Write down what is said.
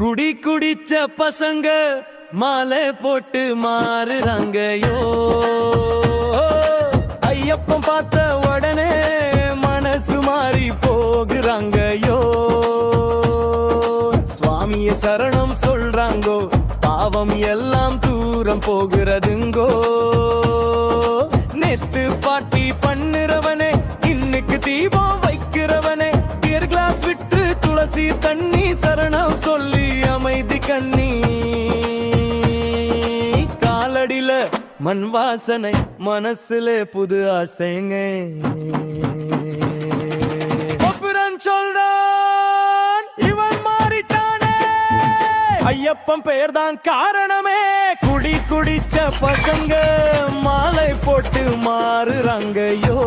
குடி குடிச்ச பசங்க மாலை போட்டு மாறுறாங்கயோ. ஐயப்பன் பார்த்த உடனே மனசு மாறி போகுறாங்கயோ. சுவாமிய சரணம் சொல்றாங்கோ பாவம் எல்லாம் தூரம் போகிறதுங்கோ. நெத்து பாட்டி பண்ணுறவனே இன்னைக்கு தீபம் வைக்கிறவனே பியர் கிளாஸ் விட்டு துளசி தண்ணி சரணம் சொல்லி மண் வாசனை மனசுல புது ஆசைங்க ஒப்புரன் சொல்றான் இவன் மாறிட்டானே. ஐயப்பன் பெயர்தான் காரணமே. குடி குடிச்ச பசங்க மாலை போட்டு மாறுறாங்கயோ.